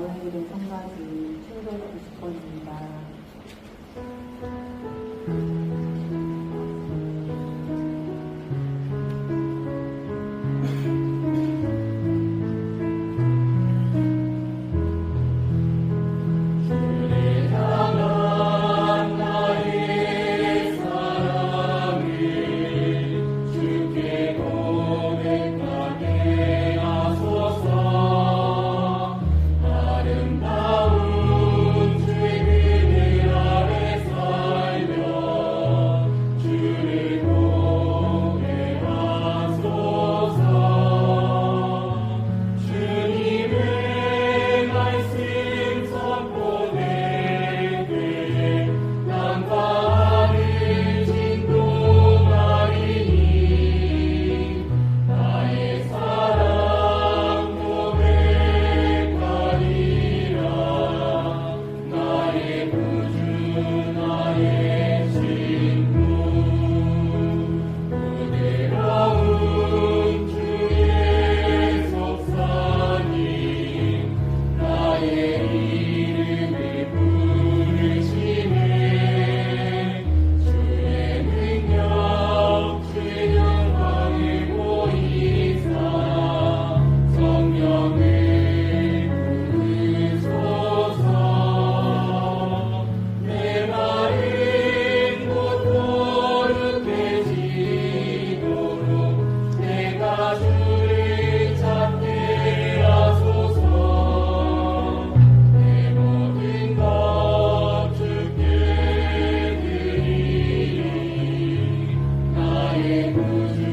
고양이를 성가지 750번입니다. Amen.